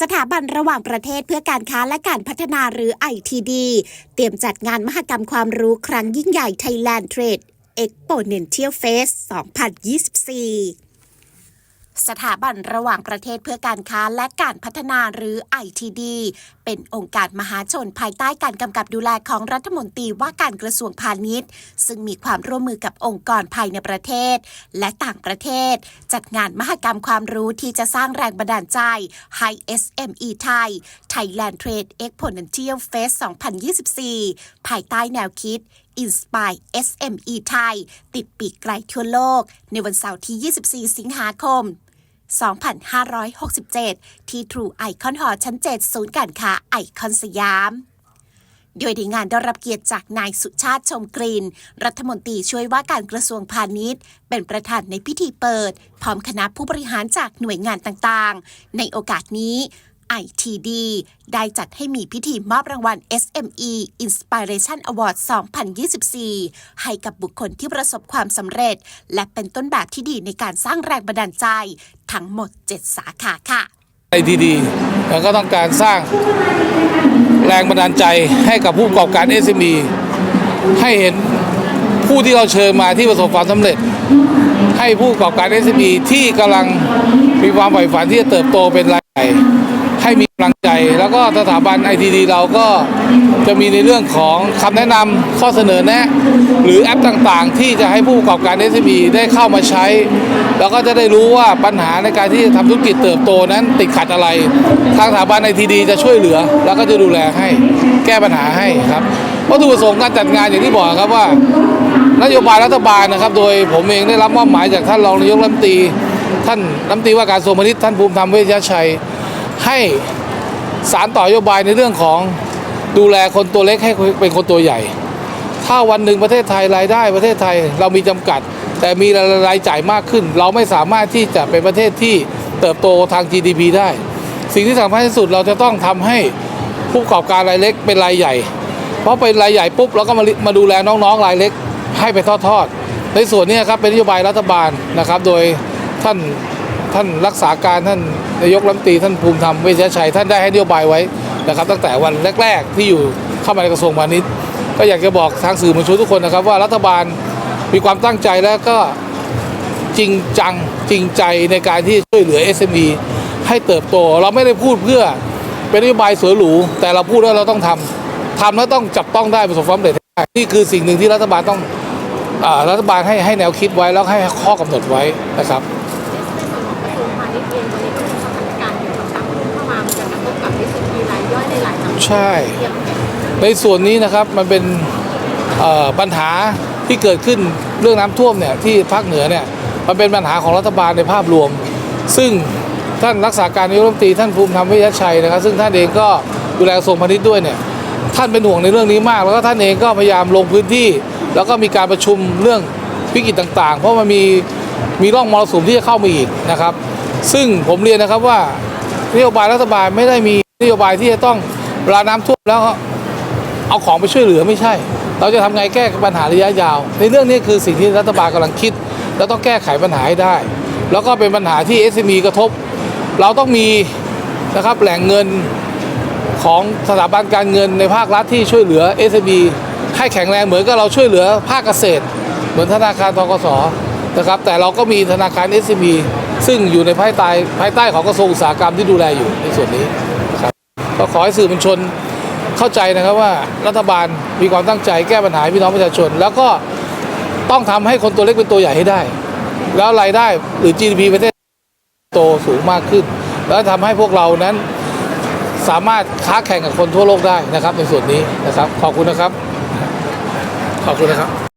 สถาบันระหว่างประเทศเพื่อการค้าและการพัฒนาหรือ ITD เตรียมจัดงานมหกรรมความรู้ครั้งยิ่งใหญ่ Thailand Trade Exponential Fest 2024สถาบันระหว่างประเทศเพื่อการค้าและการพัฒนาหรือ ITD เป็นองค์การมหาชนภายใต้การกำกับดูแลของรัฐมนตรีว่าการกระทรวงพาณิชย์ ซึ่งมีความร่วมมือกับองค์กรภายในประเทศ และต่างประเทศ จัดงานมหกรรมความรู้ที่จะสร้างแรงบันดาลใจให้ SME ไทย Thailand Trade Exponential Fest 2024 ภายใต้แนวคิด Inspire SME ไทย ติดปีกไกลทั่วโลก ในวันเสาร์ที่ 24 สิงหาคม 2567 ที่ True Icon Hall ชั้น 7 ศูนย์การค้าไอคอนสยามโดยในงานได้รับเกียรติจากนายสุชาติชมกรินรัฐมนตรีช่วยว่าการกระทรวงพาณิชย์ เป็นประธานในพิธีเปิด พร้อมคณะผู้บริหารจากหน่วยงานต่างๆ ในโอกาสนี้ ITD ได้จัดให้มีพิธีมอบรางวัล SME Inspiration Award 2024 ให้กับบุคคลที่ประสบความสำเร็จ และเป็นต้นแบบที่ดีในการสร้างแรงบันดาลใจ ทั้งหมด 7 สาขาค่ะไอทีดีแล้วก็ต้องการสร้างแรงบันดาลใจให้กับผู้ประกอบการ SME ให้เห็นผู้ที่เราเชิญมาที่ประสบความสำเร็จ ให้ผู้ประกอบการ SME ที่กำลังมีความใฝ่ฝันที่จะเติบโตเป็นรายใหญ่ ให้มีกำลังใจ แล้วก็สถาบัน ITD เราก็จะมีในเรื่องของคำแนะนำข้อเสนอแนะ หรือแอปต่างๆ ที่จะให้ผู้ประกอบการ SME ได้เข้ามาใช้ แล้วก็จะได้รู้ว่าปัญหาในการที่จะทำธุรกิจเติบโตนั้นติดขัดอะไร ทางสถาบัน ITD จะช่วยเหลือ แล้วก็จะดูแลให้แก้ปัญหาให้ครับวัตถุประสงค์การจัดงานอย่างที่บอกครับว่านโยบายรัฐบาลนะครับ โดยผมเองได้รับมอบหมายจากท่านรองนายกรัฐมนตรีท่านรัฐมนตรีว่าการกระทรวงพาณิชย์ท่านภูมิธรรมเวชยชัย ให้สารต่อนโยบายในเรื่องของดูแลคนตัวเล็กให้เป็นคนตัวใหญ่ ถ้าวันหนึ่งประเทศไทยรายได้ประเทศไทยเรามีจำกัด แต่มีรายจ่ายมากขึ้น เราไม่สามารถที่จะเป็นประเทศที่เติบโตทาง GDP ได้ สิ่งที่สำคัญที่สุดเราจะต้องทำให้ผู้ประกอบการรายเล็กเป็นรายใหญ่ เพราะเป็นรายใหญ่ปุ๊บเราก็มามาดูแลน้องๆรายเล็กให้ไปทอดๆในส่วนนี้ครับเป็นนโยบายรัฐบาลนะครับ โดยท่าน ท่านรักษาการท่านนายกรัฐมนตรีท่านภูมิธรรมเวชชัย ท่านได้ให้นโยบายไว้นะครับ ตั้งแต่วันแรก ๆ ที่อยู่เข้ามาในกระทรวงพาณิชย์ก็อยากจะบอกทางสื่อมวลชนทุกคนนะครับ ว่ารัฐบาลมีความตั้งใจแล้วก็จริงจังจริงใจในการที่ช่วยเหลือ SME ให้เติบโต เราไม่ได้พูดเพื่อเป็นนโยบายสวยหรูแต่เราพูดแล้วเราต้องทำทำแล้วต้องจับต้องได้ประสบความสำเร็จได้นี่คือสิ่งหนึ่งที่รัฐบาลต้องอรัฐบาลให้ให้แนวคิดไว้แล้วให้ข้อกำหนดไว้นะครับ กระทรวงพาณิชย์เองตอนนี้ก็มีสถานการณ์เกี่ยวกับการเข้ามามันจะกระทบกับวิสพีรายย่อยในหลายจังหวัดใช่เทียบกันในส่วนนี้นะครับมันเป็นเอ่อปัญหาที่เกิดขึ้นเรื่องน้ำท่วมเนี่ยที่ภาคเหนือเนี่ยมันเป็นปัญหาของรัฐบาลในภาพรวม ซึ่งท่านรักษาการนายกรัฐมนตรีท่านภูมิธรรมเวชยชัยนะครับ ซึ่งท่านเองก็ดูแลกระทรวงพาณิชย์ด้วยเนี่ยท่านเป็นห่วงในเรื่องนี้มาก แล้วก็ท่านเองก็พยายามลงพื้นที่ แล้วก็มีการประชุมเรื่องวิกฤตต่าง ๆ เพราะมันมีมีร่องมรสุมที่จะเข้ามาอีกนะครับ ซึ่งผมเรียนนะครับว่านโยบายรัฐบาลไม่ได้มีนโยบายที่จะต้องเวลาน้ำท่วมแล้วเอาของไปช่วยเหลือไม่ใช่ เราจะทำไงแก้ปัญหาระยะยาว ในเรื่องนี้คือสิ่งที่รัฐบาลกำลังคิด แล้วต้องแก้ไขปัญหาให้ได้ แล้วก็เป็นปัญหาที่ SME กระทบ เราต้องมีนะครับแหล่งเงินของสถาบันการเงินในภาครัฐที่ช่วยเหลือ SME ให้แข็งแรงเหมือนกับเราช่วยเหลือภาคเกษตร เหมือนธนาคารทกสนะครับแต่เราก็มีธนาคาร SME ซึ่งอยู่ในภายใต้ภายใต้ของกระทรวงอุตสาหกรรมที่ดูแลอยู่ในส่วนนี้นะครับก็ขอให้สื่อมวลชนเข้าใจนะครับว่ารัฐบาลมีความตั้งใจแก้ปัญหาพี่น้องประชาชน แล้วก็ต้องทำให้คนตัวเล็กเป็นตัวใหญ่ให้ได้ แล้วรายได้หรือ GDP ประเทศโตสูงมากขึ้น แล้วทำให้พวกเรานั้นสามารถค้าแข่งกับคนทั่วโลกได้นะครับในส่วนนี้นะครับ ขอบคุณนะครับ ขอบคุณนะครับ